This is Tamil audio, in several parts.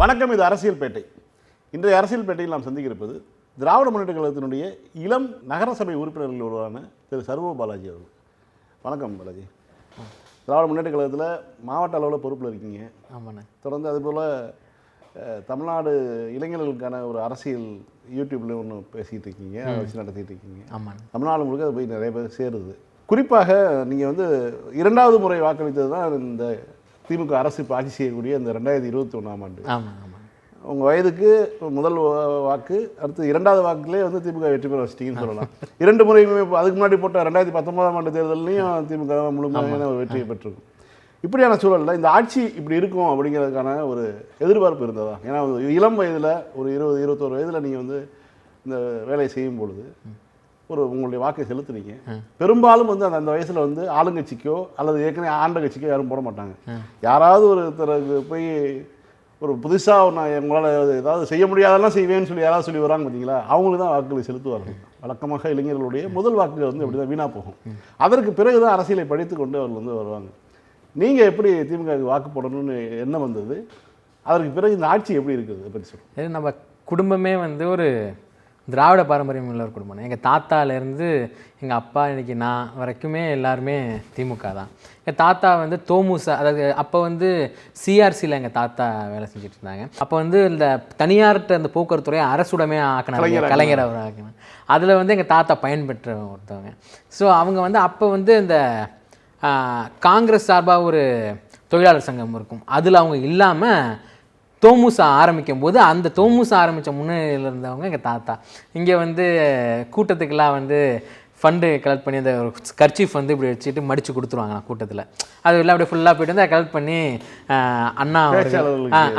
வணக்கம் இது அரசியல் பேட்டை. இன்றைய அரசியல் பேட்டையில் நாம் சந்திக்க இருப்பது திராவிட முன்னேற்ற கழகத்தினுடைய இளம் நகரசபை உறுப்பினர்கள் ஒருவரான திரு. சர்வ பாலாஜி அவர்கள். வணக்கம் பாலாஜி. திராவிட முன்னேற்ற கழகத்தில் மாவட்ட அளவில் பொறுப்பில் இருக்கீங்க. ஆமாண்ணே. தொடர்ந்து அதுபோல் தமிழ்நாடு இளைஞர்களுக்கான ஒரு அரசியல் யூடியூப்ல ஒன்று பேசிகிட்டு இருக்கீங்க வச்சு நடத்திட்டு இருக்கீங்க. ஆமாண்ணே. தமிழ்நாடு முழுக்க அது போய் நிறைய பேர் சேருது. குறிப்பாக நீங்கள் வந்து இரண்டாவது முறை வாக்களித்தது தான் இந்த திமுக அரசு இப்போ ஆட்சி செய்யக்கூடிய இந்த ரெண்டாயிரத்தி இருபத்தி ஒன்றாம் ஆண்டு உங்கள் வயதுக்கு முதல் வாக்கு அடுத்து இரண்டாவது வாக்குலேயே வந்து திமுக வெற்றி பெற வச்சிட்டீங்கன்னு சொல்லலாம். இரண்டு முறையுமே அதுக்கு முன்னாடி போட்ட ரெண்டாயிரத்தி பத்தொன்பதாம் ஆண்டு தேர்தலையும் திமுக முழுமையான ஒரு வெற்றியை பெற்றிருக்கும். இப்படியான சூழலில் இந்த ஆட்சி இப்படி இருக்கும் அப்படிங்கிறதுக்கான ஒரு எதிர்பார்ப்பு இருந்ததா? ஏன்னா இளம் வயதில் ஒரு இருபது இருபத்தோரு வயதில் நீங்கள் வந்து இந்த வேலையை செய்யும் பொழுது ஒரு உங்களுடைய வாக்கை செலுத்துறீங்க பெரும்பாலும் வந்து அந்த அந்த வயசில் வந்து ஆளுங்கட்சிக்கோ அல்லது ஏற்கனவே ஆண்ட கட்சிக்கோ யாரும் போட மாட்டாங்க. யாராவது ஒருத்தருக்கு போய் ஒரு புதுசாக நான் உங்களால் ஏதாவது செய்ய முடியாதெல்லாம் செய்வேன்னு சொல்லி யாராவது சொல்லி வராங்க பார்த்தீங்களா அவங்களுக்கு தான் வாக்குகளை செலுத்துவார்கள். வழக்கமாக இளைஞர்களுடைய முதல் வாக்குகள் வந்து அப்படி தான் வீணாக போகும் அதற்கு பிறகு தான் அரசியலை படித்து கொண்டு அவர்கள் வந்து வருவாங்க. நீங்கள் எப்படி திமுக க்கு வாக்கு போடணும்னு எண்ணம் வந்தது? அதற்கு பிறகு இந்த ஆட்சி எப்படி இருக்குது? பற்றி சொல்லுங்கள் நம்ம குடும்பமே வந்து ஒரு திராவிட பாரம்பரியம் உள்ள ஒரு குடும்பம் எங்கள் தாத்தாலேருந்து எங்கள் அப்பா இன்னைக்கு நான் வரைக்குமே எல்லாருமே திமுக தான். எங்கள் தாத்தா வந்து தோமுசா அதாவது அப்போ வந்து சிஆர்சியில் எங்கள் தாத்தா வேலை செஞ்சுட்டு இருந்தாங்க. அப்போ வந்து இந்த தனியார்கிட்ட அந்த போக்குவரத்துறையை அரசுடமே ஆக்கினாங்க கலைஞர் அவர் ஆக்கினாங்க அதில் வந்து எங்கள் தாத்தா பயன்பெற்ற ஒருத்தவங்க. ஸோ அவங்க வந்து அப்போ வந்து இந்த காங்கிரஸ் சார்பாக ஒரு தொழிலாளர் சங்கம் இருக்கும். அதில் அவங்க இல்லாமல் தோமுசா ஆரம்பிக்கும் போது அந்த தோமுசா ஆரம்பித்த முன்னிலையில் இருந்தவங்க எங்கள் தாத்தா. இங்கே வந்து கூட்டத்துக்கெல்லாம் வந்து ஃபண்டு கலெக்ட் பண்ணி அந்த ஒரு கர்ச்சீஃப் வந்து இப்படி வச்சுட்டு மடித்து கொடுத்துருவாங்க கூட்டத்தில். அது எல்லாம் அப்படியே ஃபுல்லாக போயிட்டு வந்து அதை கலெக்ட் பண்ணி அண்ணா அவர்கள்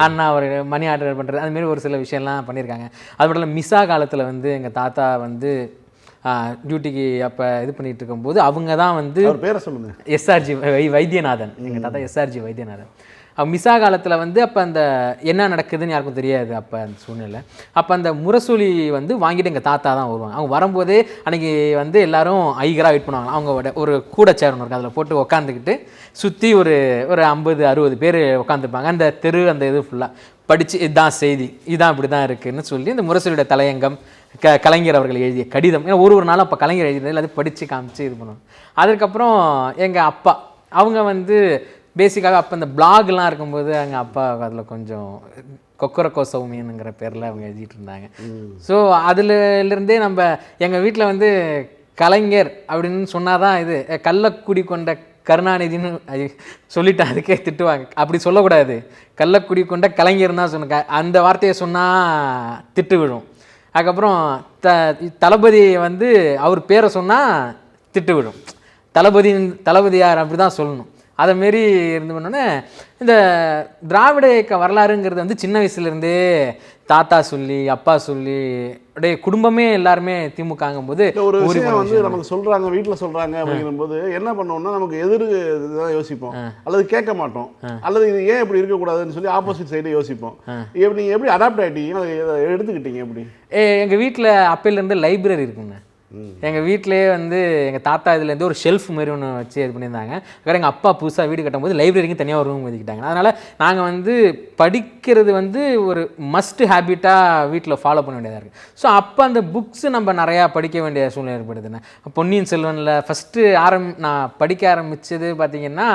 அண்ணா அவர் மணி ஆர்டர் பண்ணுறது அதுமாரி ஒரு சில விஷயம்லாம் பண்ணியிருக்காங்க. அது மட்டும் இல்லை மிஸ்ஸா காலத்தில் வந்து எங்கள் தாத்தா வந்து டியூட்டிக்கு அப்போ இது பண்ணிட்டு இருக்கும்போது அவங்க தான் வந்து பேரை சொல்லுங்கள் எஸ்ஆர்ஜி வை வைத்தியநாதன். எங்கள் தாத்தா எஸ்ஆர்ஜி வைத்தியநாதன். மிசா காலத்தில் வந்து அப்போ அந்த என்ன நடக்குதுன்னு யாருக்கும் தெரியாது அப்போ அந்த சூழ்நிலை. அப்போ அந்த முரசொலி வந்து வாங்கிட்டு எங்கள் தாத்தா தான் வருவாங்க. அவங்க வரும்போதே அன்னைக்கு வந்து எல்லாரும் ஐகராக வெயிட் பண்ணுவாங்க. அவங்க ஒரு கூட சேர் ஒன்று இருக்கும் அதில் போட்டு உக்காந்துக்கிட்டு சுற்றி ஒரு ஒரு ஐம்பது அறுபது பேர் உட்காந்துருப்பாங்க அந்த தெரு அந்த இது ஃபுல்லாக படித்து இதுதான் செய்தி. இதான் இப்படி தான் இருக்குதுன்னு சொல்லி இந்த முரசொலியோட தலையங்கம் க கலைஞர் அவர்கள் எழுதிய கடிதம். ஏன்னா ஒரு ஒரு நாளும் அப்போ கலைஞர் எழுதியது எல்லாத்தையும் படித்து காமிச்சு இது பண்ணுவாங்க. அதுக்கப்புறம் எங்கள் அப்பா அவங்க வந்து பேசிக்காக அப்போ இந்த பிளாக்லாம் இருக்கும்போது எங்கள் அப்பா அதில் கொஞ்சம் கொக்கரக்கோ சௌமியனுங்கிற பேரில் அவங்க எழுதிட்டு இருந்தாங்க. ஸோ அதுலேருந்தே நம்ம எங்கள் வீட்டில் வந்து கலைஞர் அப்படின்னு சொன்னாதான் இது அஹ், கள்ளக்குடி கொண்ட கருணாநிதின்னு சொல்லிட்டேன் அதுக்கே திட்டுவாங்க. அப்படி சொல்லக்கூடாது. கள்ளக்குடி கொண்ட கலைஞர் தான் சொன்ன அந்த வார்த்தையை சொன்னால் திட்டு விழும். அதுக்கப்புறம் த தளபதி வந்து அவர் பேரை சொன்னால் திட்டு விடும் தளபதி தளபதியார் அப்படி தான் சொல்லணும். அதை மாரி இருந்து பண்ணோன்னே இந்த திராவிட இயக்க வரலாறுங்கிறது வந்து சின்ன வயசுலேருந்தே தாத்தா சொல்லி அப்பா சொல்லி அப்படியே குடும்பமே எல்லாருமே திமுகங்கும் போது ஒரு விஷயம் வந்து நமக்கு சொல்றாங்க வீட்ல சொல்றாங்க அப்படிங்கிற போது என்ன பண்ணுவோம்னா நமக்கு எதிர் தான் யோசிப்போம். அல்லது கேட்க மாட்டோம். அல்லது இது ஏன் இப்படி இருக்கக்கூடாதுன்னு சொல்லி ஆப்போசிட் சைடு யோசிப்போம். எப்படி எப்படி அடாப்ட் ஆயிட்டீங்க? அதை எடுத்துக்கிட்டீங்க எப்படி? ஏ எங்கள் வீட்டில் அப்பையிலேருந்து லைப்ரரி இருக்குங்க. எங்கள் வீட்டிலேயே வந்து எங்கள் தாத்தா இதுலேருந்து ஒரு ஷெல்ஃப் மாதிரி ஒன்று வச்சு இது பண்ணியிருந்தாங்க. அப்புறம் எங்கள் அப்பா புதுசாக வீடு கட்டும்போது லைப்ரரிக்கு தனியாக ஒரு ரூம் ஒதுக்கிட்டாங்க. அதனால் நாங்கள் வந்து படிக்கிறது வந்து ஒரு மஸ்ட் ஹேபிட்டாக வீட்டில் ஃபாலோ பண்ண வேண்டியதாக இருக்குது ஸோ அப்போ அந்த புக்ஸு நம்ம நிறையா படிக்க வேண்டிய சூழ்நிலை ஏற்படுதுண்ணே பொன்னியின் செல்வனில் ஃபஸ்ட்டு ஆரம் நான் படிக்க ஆரம்பித்தது பார்த்திங்கன்னா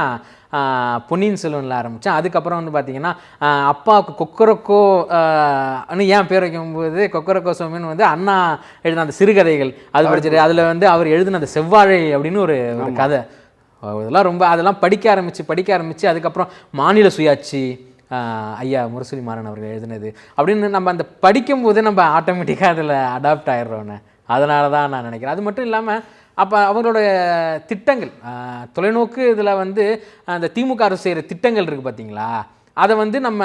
பொன்னியின் செல்வனில் ஆரம்பித்தேன் அதுக்கப்புறம் வந்து பார்த்தீங்கன்னா அப்பாவுக்கு கொக்கரக்கோ ஏன் பேர் வைக்கும்போது கொக்கரக்கோ சோமின்னு வந்து அண்ணா எழுதின அந்த சிறுகதைகள் அது படிச்சிட்டு அதில் வந்து அவர் எழுதின அந்த செவ்வாழை அப்படின்னு ஒரு கதை. இதெல்லாம் ரொம்ப அதெல்லாம் படிக்க ஆரம்பித்து படிக்க ஆரம்பித்து அதுக்கப்புறம் மாநில சுயாட்சி ஐயா முரசொலி மாறன் அவர்கள் எழுதினது அப்படின்னு நம்ம அந்த படிக்கும்போது நம்ம ஆட்டோமேட்டிக்காக அதில் அடாப்ட் ஆயிடுறோன்னு அதனால தான் நான் நினைக்கிறேன். அது மட்டும் இல்லாமல் அப்போ அவங்களோட திட்டங்கள் தொலைநோக்கு இதில் வந்து அந்த திமுக அரசு செய்கிற திட்டங்கள் இருக்குது பார்த்தீங்களா அதை வந்து நம்ம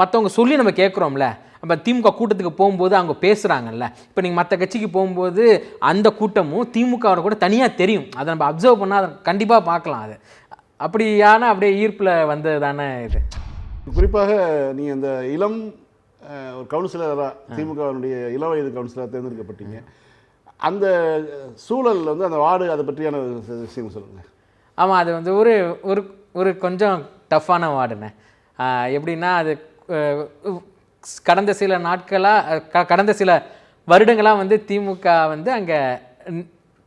மற்றவங்க சொல்லி நம்ம கேட்குறோம்ல அப்போ திமுக கூட்டத்துக்கு போகும்போது அவங்க பேசுகிறாங்கல்ல இப்போ நீங்கள் மற்ற கட்சிக்கு போகும்போது அந்த கூட்டமும் திமுகவோட கூட தனியாக தெரியும். அதை நம்ம அப்சர்வ் பண்ணால் அதை கண்டிப்பாக பார்க்கலாம் அது. அப்படியான அப்படியே ஈர்ப்பில் வந்தது தானே இது. குறிப்பாக நீங்க இந்த இளம் ஒரு கவுன்சிலராக திமுகவினுடைய இள வயது கவுன்சிலராக தேர்ந்தெடுக்கப்பட்டீங்க. அந்த சூழலில் வந்து அந்த வார்டு அதை பற்றியான ஒரு விஷயம் சொல்லுங்க. ஆமாம் அது வந்து ஒரு ஒரு ஒரு கொஞ்சம் டஃப்பான வார்டுண்ணே எப்படின்னா அது கடந்த சில நாட்களாக கடந்த சில வருடங்களாக வந்து திமுக வந்து அங்கே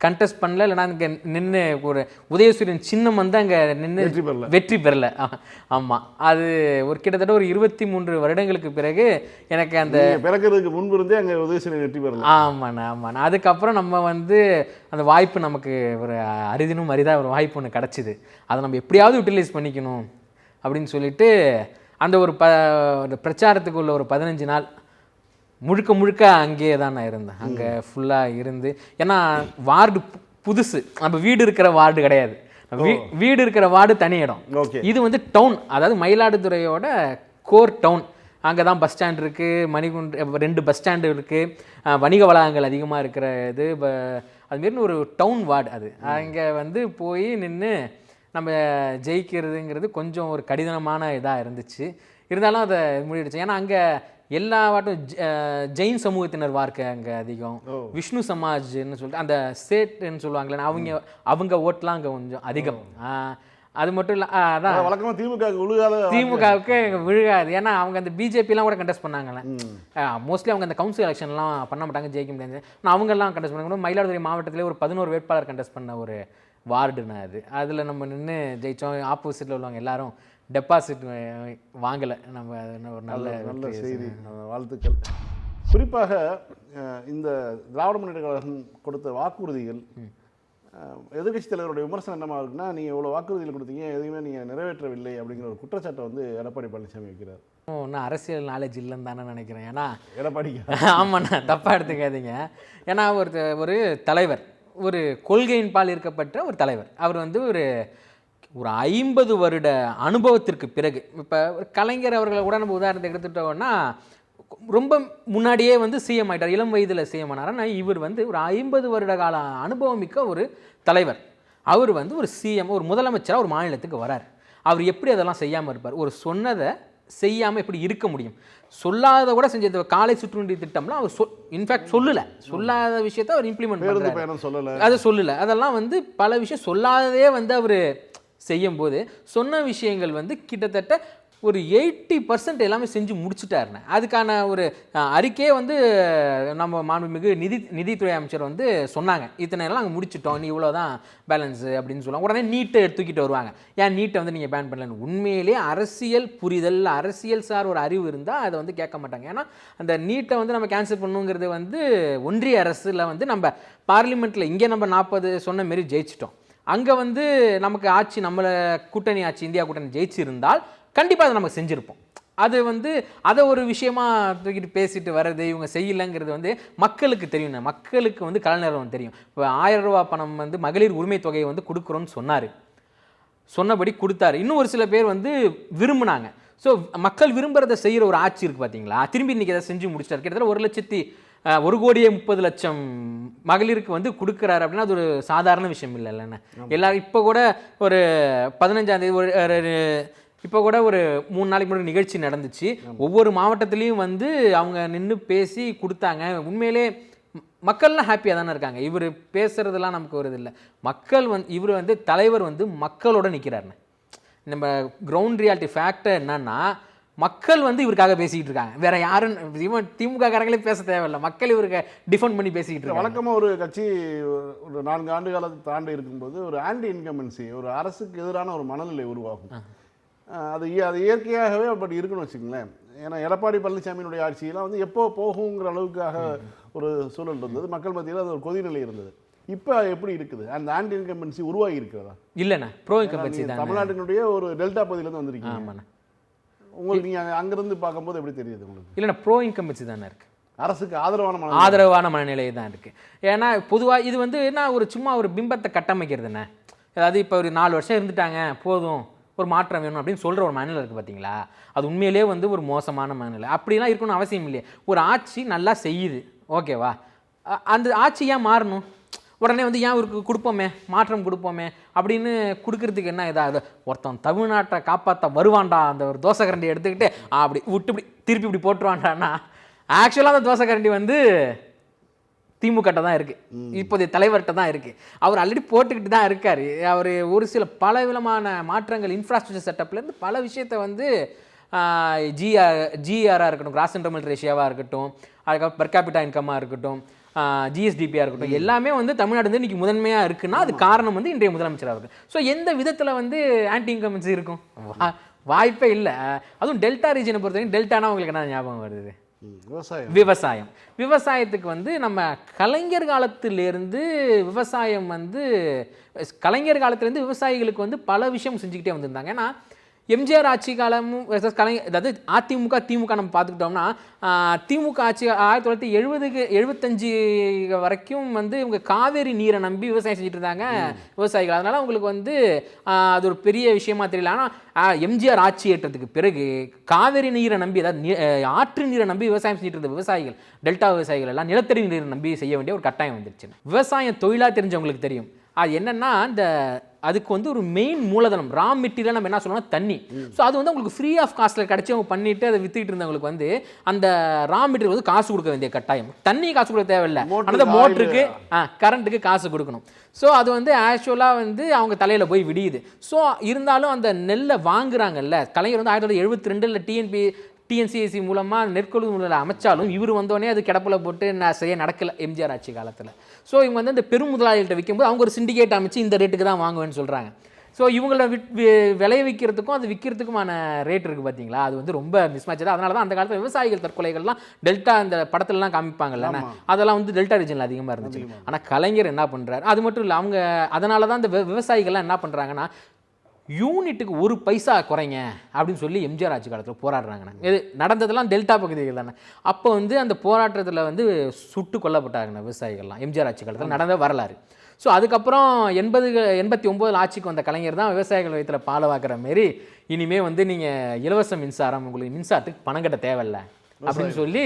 கண்டெஸ்ட் பண்ணல இல்லைன்னா அங்கே நின்று ஒரு உதயசூரியன் சின்னம் வந்து அங்கே நின்று வெற்றி பெறல. வெற்றி பெறல. ஆ- ஆமா. அது ஒரு கிட்டத்தட்ட ஒரு இருபத்தி மூன்று வருடங்களுக்கு பிறகு எனக்கு அந்த பிறக்கிறதுக்கு முன்பு இருந்தே அங்க உதயசூரியன் வெற்றி பெறலாம் ஆமாண்ணா ஆமாண்ணா. அதுக்கப்புறம் நம்ம வந்து அந்த வாய்ப்பு நமக்கு ஒரு அரிதினும் அரிதாக ஒரு வாய்ப்பு ஒன்று கிடச்சிது. அதை நம்ம எப்படியாவது யூட்டிலைஸ் பண்ணிக்கணும் அப்படின்னு சொல்லிட்டு அந்த ஒரு ப ஒரு பிரச்சாரத்துக்குள்ள ஒரு பதினஞ்சு நாள் முழுக்க முழுக்க அங்கேயே தான் நான் இருந்தேன். அங்கே ஃபுல்லாக இருந்து ஏன்னா வார்டு புதுசு. நம்ம வீடு இருக்கிற வார்டு கிடையாது. வீடு இருக்கிற வார்டு தனி இடம். இது வந்து டவுன் அதாவது மயிலாடுதுறையோட கோர் டவுன் அங்கே தான் பஸ் ஸ்டாண்ட் இருக்குது மணிகுண்ட் ரெண்டு பஸ் ஸ்டாண்டு இருக்குது வணிக வளாகங்கள் அதிகமாக இருக்கிற இது அதுமாரி ஒரு டவுன் வார்டு அது. அங்கே வந்து போய் நின்று நம்ம ஜெயிக்கிறதுங்கிறது கொஞ்சம் ஒரு கடினமான இதாக இருந்துச்சு. இருந்தாலும் அதை முடிடுச்சு ஏன்னா அங்கே எல்லா வாட்டும் ஜ- அஹ் ஜெயின் சமூகத்தினர் வார்க்கு அங்கே அதிகம். விஷ்ணு சமாஜ்னு சொல்லிட்டு அந்த சேட்டுன்னு சொல்லுவாங்களே அவங்க அவங்க ஓட்டெலாம் அங்கே கொஞ்சம் அதிகம். அது மட்டும் இல்லை அதான். வழக்கமா திமுக உழுகாத திமுகவுக்கு விழுகாது. ஏன்னா அவங்க அந்த பிஜேபிலாம் கூட கண்டெஸ்ட் பண்ணாங்கல்ல. மோஸ்ட்லி அவங்க அந்த கவுன்சில் எலெக்ஷன்லாம் பண்ண மாட்டாங்க ஜெயிக்க முடியாது. ஆனால் அவங்கெல்லாம் கண்டெஸ்ட் பண்ணாங்க மயிலாடுதுறை மாவட்டத்திலே ஒரு பதினோரு வேட்பாளர் கண்டெஸ்ட் பண்ண ஒரு வார்டுனா அது. அதில் நம்ம நின்று ஜெயித்தோம் ஆப்போசிட்டில் உள்ளவங்க எல்லாரும் டெபாசிட் வாங்கலை. நம்ம ஒரு நல்ல நல்ல செய்தி வாழ்த்துக்கள். குறிப்பாக இந்த திராவிட முன்னேற்ற கழகம் கொடுத்த வாக்குறுதிகள் எதிர்கட்சி தலைவருடைய விமர்சனம் என்னமா இருக்குன்னா நீங்க இவ்வளவு வாக்குறுதிகள் கொடுத்தீங்க எதுவுமே நீங்க நிறைவேற்றவில்லை அப்படிங்கிற ஒரு குற்றச்சாட்டை வந்து எடப்பாடி பழனிசாமி வைக்கிறார். ஒன்றும் அரசியல் நாலேஜ் இல்லைன்னு தானே நினைக்கிறேன். ஏன்னா எடப்பாடிக்கு ஆமாண்ணா தப்பாக எடுத்துக்காதீங்க. ஏன்னா ஒரு ஒரு தலைவர் ஒரு கொள்கையின் பால் இருக்கப்பட்ட ஒரு தலைவர். அவர் வந்து ஒரு ஒரு ஐம்பது வருட அனுபவத்திற்கு பிறகு இப்போ கலைஞர் அவர்களை கூட நம்ம உதாரணத்தை எடுத்துட்டோம்னா ரொம்ப முன்னாடியே வந்து சிஎம் ஆயிட்டார் இளம் வயதில் சிஎம் ஆனார். ஆனால் இவர் வந்து ஒரு ஐம்பது வருட கால அனுபவம் மிக்க ஒரு தலைவர். அவர் வந்து ஒரு சிஎம் ஒரு முதலமைச்சராக ஒரு மாநிலத்துக்கு வரார். அவர் எப்படி அதெல்லாம் செய்யாமல் இருப்பார்? ஒரு சொன்னதை செய்யாமல் எப்படி இருக்க முடியும்? சொல்லாத கூட செஞ்சது காலை சிற்றுண்டி திட்டம்லாம் அவர் சொல் இன்ஃபேக்ட் சொல்லலை. சொல்லாத விஷயத்த அவர் இம்ப்ளிமெண்ட் பண்ணுறாரு அதை சொல்லலை. அதெல்லாம் வந்து பல விஷயம் சொல்லாததே வந்து அவர் செய்யும்போது சொன்ன விஷயங்கள் வந்து கிட்டத்தட்ட ஒரு எயிட்டி பர்சன்ட் எல்லாமே செஞ்சு முடிச்சிட்டாருண்ணே. அதுக்கான ஒரு அறிக்கையே வந்து நம்ம மாண்புமிகு நிதி நிதித்துறை அமைச்சர் வந்து சொன்னாங்க. இத்தனை எல்லாம் நாங்கள் முடிச்சிட்டோம். நீ இவ்வளோ தான் பேலன்ஸு அப்படின்னு சொல்லுவாங்க. உடனே நீட்டை தூக்கிட்டு வருவாங்க. ஏன் நீட்டை வந்து நீங்கள் பேன் பண்ணலன்னு? உண்மையிலேயே அரசியல் புரிதல் அரசியல் சார் ஒரு அறிவு இருந்தால் அதை வந்து கேட்க மாட்டாங்க. ஏன்னா அந்த நீட்டை வந்து நம்ம கேன்சல் பண்ணுங்கிறது வந்து ஒன்றிய அரசில் வந்து நம்ம பார்லிமெண்ட்டில் இங்கே நம்ம நாற்பது சொன்ன மாரி ஜெயிச்சிட்டோம். அங்கே வந்து நமக்கு ஆட்சி நம்மளை கூட்டணி ஆட்சி இந்தியா கூட்டணி ஜெயிச்சிருந்தால் கண்டிப்பாக அதை நம்ம செஞ்சுருப்போம். அது வந்து அதை ஒரு விஷயமா தூக்கிட்டு பேசிட்டு வர்றது இவங்க செய்யலைங்கிறது வந்து மக்களுக்கு தெரியும். மக்களுக்கு வந்து கலைஞரம் தெரியும். இப்போ ஆயிரம் ரூபா பணம் வந்து மகளிர் உரிமை தொகையை வந்து கொடுக்குறோன்னு சொன்னார். சொன்னபடி கொடுத்தாரு. இன்னும் ஒரு சில பேர் வந்து விரும்புனாங்க. ஸோ மக்கள் விரும்புகிறத செய்கிற ஒரு ஆட்சி இருக்குது பார்த்தீங்களா திரும்பி இன்றைக்கி அதை செஞ்சு முடிச்சிட்டாரு. கிட்டத்தட்ட ஒரு லட்சத்தி ஒரு கோடியே முப்பது லட்சம் மகளிருக்கு வந்து கொடுக்குறாரு அப்படின்னா அது ஒரு சாதாரண விஷயம் இல்லை இல்லைண்ணே எல்லாரும் இப்போ கூட ஒரு பதினஞ்சாம் தேதி ஒரு இப்போ கூட ஒரு மூணு நாளைக்கு முன்னாடி நிகழ்ச்சி நடந்துச்சு. ஒவ்வொரு மாவட்டத்துலேயும் வந்து அவங்க நின்று பேசி கொடுத்தாங்க. உண்மையிலே மக்கள்லாம் ஹாப்பியாக தானே இருக்காங்க. இவர் பேசுறதெல்லாம் நமக்கு வருது இல்லை. மக்கள் வந்து இவர் வந்து தலைவர் வந்து மக்களோட நிற்கிறாருன்னு நம்ம கிரவுண்ட் ரியாலிட்டி ஃபேக்டர் என்னன்னா மக்கள் வந்து இவருக்காக பேசிக்கிட்டு இருக்காங்க. வேற யாரும் இவன் திமுக காரங்களே பேச தேவையில்லை. மக்கள் இவருக்கு டிஃபெண்ட் பண்ணி பேசிக்கிட்டு இருக்காங்க. வழக்கமா ஒரு கட்சி ஒரு- நான்கு ஆண்டு காலத்தை தாண்டி இருக்கும்போது ஒரு ஆன்டி இன்கம்பன்சி ஒரு அரசுக்கு எதிரான ஒரு மனநிலை உருவாகும். அது அது இயற்கையாகவே அப்படி இருக்குன்னு வச்சுக்கங்களேன். ஏன்னா எடப்பாடி பழனிசாமியினுடைய ஆட்சியெல்லாம் வந்து எப்போ போகுங்கிற அளவுக்காக ஒரு சூழல் இருந்தது. மக்கள் மத்தியில் அது ஒரு கொதிநிலை இருந்தது. இப்போ எப்படி இருக்குது? அந்த ஆன்டி இன்கம்பன்சி உருவாகி இருக்கிறதா? இல்லைண்ணா ப்ரோ இன்கம் கட்சி நீங்க தான். தமிழ்நாட்டினுடைய ஒரு டெல்டா பகுதியிலேருந்து வந்திருக்கீங்க. ஆமாண்ணா. உங்களுக்கு நீங்க அங்க- அங்கிருந்து பார்க்கும்போது எப்படி தெரியுது உங்களுக்கு? இல்லைண்ணா ப்ரோ இன்கம் கட்சி தானே இருக்கு. அரசுக்கு ஆதரவான ஆதரவான மனநிலை தான் இருக்கு. ஏன்னா பொதுவாக இது வந்து என்ன ஒரு சும்மா ஒரு பிம்பத்தை கட்டமைக்கிறதுண்ணே அதாவது இப்போ ஒரு நாலு வருஷம் இருந்துட்டாங்க போதும் ஒரு மாற்றம் வேணும் அப்படின்னு சொல்கிற ஒரு மனநிலை இருக்குது பார்த்தீங்களா அது உண்மையிலேயே வந்து ஒரு மோசமான மனநிலை. அப்படிலாம் இருக்கணும்னு அவசியம் இல்லையே. ஒரு ஆட்சி நல்லா செய்யுது. ஓகேவா? அந்த ஆட்சி ஏன் மாறணும்? உடனே வந்து ஏன் இவருக்கு கொடுப்போமே? மாற்றம் கொடுப்போமே? அப்படின்னு கொடுக்கறதுக்கு என்ன இதாகுது? ஒருத்தன் தமிழ்நாட்டை காப்பாற்ற வருவான்டா அந்த ஒரு தோசை கரண்டி எடுத்துக்கிட்டு அப்படி விட்டு இப்படி திருப்பி இப்படி போட்டுருவான்டான்னா ஆக்சுவலாக அந்த தோசை கரண்டி வந்து திமுக தான் இருக்கு. இப்போதைய தலைவர்கிட்ட தான் இருக்கு. அவர் ஆல்ரெடி போட்டுக்கிட்டு தான் இருக்காரு. அவர் ஒரு சில பல விதமான மாற்றங்கள் இன்ஃப்ராஸ்ட்ரக்சர் செட்டப்லேருந்து பல விஷயத்தை வந்து ஜிஆர் ஜிஆராக இருக்கட்டும் கிராஸ் இன்டர்மல் ரேஷியாவாக இருக்கட்டும் அதுக்கப்புறம் பெர் கேபிட்டா இன்கமாக இருக்கட்டும் ஜிஎஸ்டிபியாக இருக்கட்டும் எல்லாமே வந்து தமிழ்நாடு வந்து இன்னைக்கு முதன்மையாக இருக்குன்னா அது காரணம் வந்து இன்றைய முதலமைச்சராக இருக்கு. ஸோ எந்த விதத்தில் வந்து ஆன்டி இன்கம்பன்சி இருக்கும் வாய்ப்பே இல்லை. அதுவும் டெல்டா ரீஜனை பொறுத்தவரைக்கும் டெல்டானா உங்களுக்கு என்ன ஞாபகம் வருது? விவசாயம். விவசாயம். விவசாயத்துக்கு வந்து நம்ம கலைஞர் காலத்திலேருந்து விவசாயம் வந்து கலைஞர் காலத்திலேருந்து விவசாயிகளுக்கு வந்து பல விஷயம் செஞ்சுக்கிட்டே வந்திருந்தாங்க. ஏன்னா எம்ஜிஆர் ஆட்சி காலமும் கலைஞர் அதாவது அதிமுக திமுக நம்ம பார்த்துக்கிட்டோம்னா திமுக ஆட்சி ஆயிரத்தி தொள்ளாயிரத்தி எழுபதுக்கு எழுபத்தஞ்சு வரைக்கும் வந்து இவங்க காவேரி நீரை நம்பி விவசாயம் செஞ்சுட்டு இருந்தாங்க விவசாயிகள். அதனால உங்களுக்கு வந்து அது ஒரு பெரிய விஷயமா தெரியல. ஆனால் எம்ஜிஆர் ஆட்சி ஏற்றத்துக்கு பிறகு காவேரி நீரை நம்பி அதாவது ஆற்று நீரை நம்பி விவசாயம் செஞ்சுட்டு இருந்த விவசாயிகள் டெல்டா விவசாயிகள் எல்லாம் நிலத்தடி நீரை நம்பி செய்ய வேண்டிய ஒரு கட்டாயம் வந்துருச்சு விவசாயம் தொழிலாக தெரிஞ்சவங்களுக்கு தெரியும். அது என்னன்னா இந்த அதுக்கு வந்து ஒரு மெயின் மூலதனம் ரா மெட்டீரியல் நம்ம என்ன சொல்லணும்னா தண்ணி. ஸோ அது வந்து உங்களுக்கு ஃப்ரீ ஆஃப் காஸ்ட்டில் கிடச்சி அவங்க பண்ணிட்டு அதை வித்துக்கிட்டு இருந்தவங்களுக்கு வந்து அந்த ரா மெட்டீரியல் வந்து காசு கொடுக்க வேண்டிய கட்டாயம். தண்ணி காசு கொடுக்க தேவையில்லை. அந்த மோட்டருக்கு ஆ கரண்ட்டுக்கு காசு கொடுக்கணும். ஸோ அது வந்து ஆக்சுவலாக வந்து அவங்க தலையில் போய் விடியுது. ஸோ இருந்தாலும் அந்த நெல்லை வாங்குறாங்கல்ல கலைஞர் வந்து ஆயிரத்தி தொள்ளாயிரத்தி எழுபத்தி ரெண்டில் டிஎன்பி டிஎன்சிஎஸ்சி மூலமாக மூலம் அமைச்சாலும் இவர் வந்தோடனே அது கிடப்பில் போட்டு நான் சரியாக நடக்கல எம்ஜிஆர் ஆட்சி காலத்தில். ஸோ இவங்க வந்து இந்த பெரும் முதலாளிகள்ட்ட விற்கும்போது அவங்க ஒரு சிண்டிகேட் அமைச்சு இந்த ரேட்டுக்கு தான் வாங்குவேன்னு சொல்கிறாங்க ஸோ இவங்கள விட் விளைய விற்கிறதுக்கும் அது விற்கிறதுக்குமான ரேட் இருக்குது பார்த்தீங்களா அது வந்து ரொம்ப மிஸ்மேட்ச் தான். அதனால தான் அந்த காலத்தில் விவசாயிகள் தற்கொலைகள்லாம் டெல்டா இந்த படத்துலலாம் காமிப்பாங்கல்ல அதெல்லாம் வந்து டெல்டா ரீஜனில் அதிகமாக இருந்துச்சு. ஆனால் கலைஞர் என்ன பண்ணுறாரு அது மட்டும் இல்லை அவங்க அதனால தான் இந்த வி- விவசாயிகள்லாம் என்ன பண்ணுறாங்கன்னா யூனிட்டுக்கு ஒரு பைசா குறைங்க அப்படின்னு சொல்லி எம்ஜிஆர் ஆட்சி காலத்தில் போராடுறாங்கண்ணா. இது நடந்ததெல்லாம் டெல்டா பகுதிகள் தானே. அப்போ வந்து அந்த போராட்டத்தில் வந்து சுட்டு கொல்லப்பட்டாங்கண்ணா விவசாயிகள்லாம். எம்ஜிஆர் ஆட்சி காலத்தில் நடந்த வரலாறு. ஸோ அதுக்கப்புறம் எண்பது எண்பத்தி ஒம்போதில் ஆட்சிக்கு வந்த கலைஞர் தான் விவசாயிகள் வயிற்றில் பாலை வாக்குற மாரி இனிமே வந்து நீங்கள் இலவச மின்சாரம் உங்களுக்கு மின்சாரத்துக்கு பணம் கட்ட தேவையில்ல அப்படின்னு சொல்லி